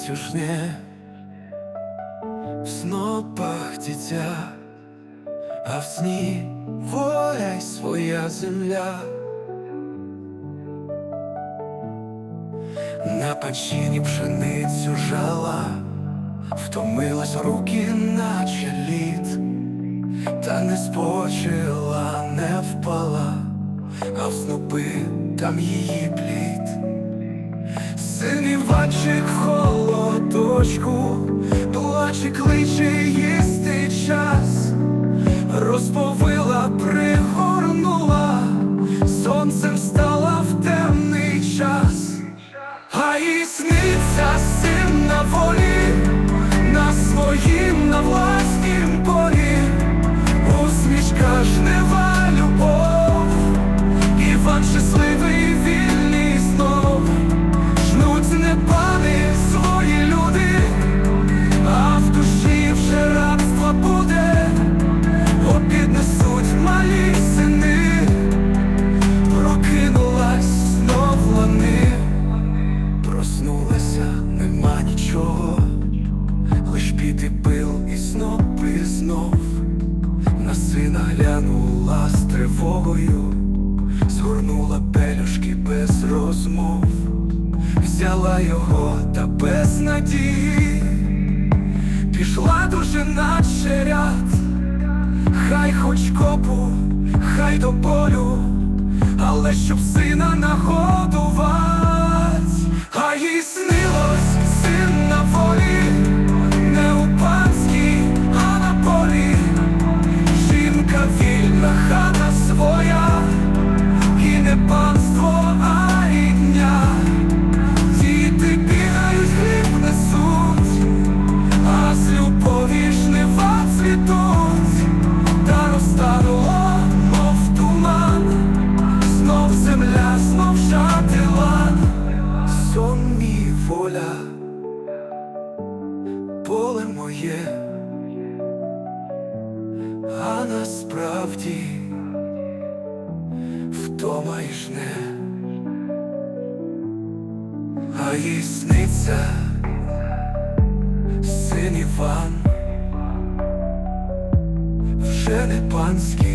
пшеницю жне, в снопах дитя, а в сні воля й своя земля. На панчині пшеницю жала, втомилась руки, наче лід, та не спочила, не впала, а в снопи там її плід. Син Іванчик холодочку, плаче, кличе їсти глянула з тривогою, згорнула пелюшки без розмов. Взяла його та без надії, пішла дуже наче ряд, хай хоч копу, хай до полю, але щоб сина нагодувать, а їй снилось вільна, хата своя, і не панство, а рідня. Діти бігають, хліб несуть, а з любові жнива цвітуть, та розтануло, мов туман, знов земля, знов жатила, сон мій воля, поле моє, насправді вдома і жне. А їй сниться син Іван, вже не панський,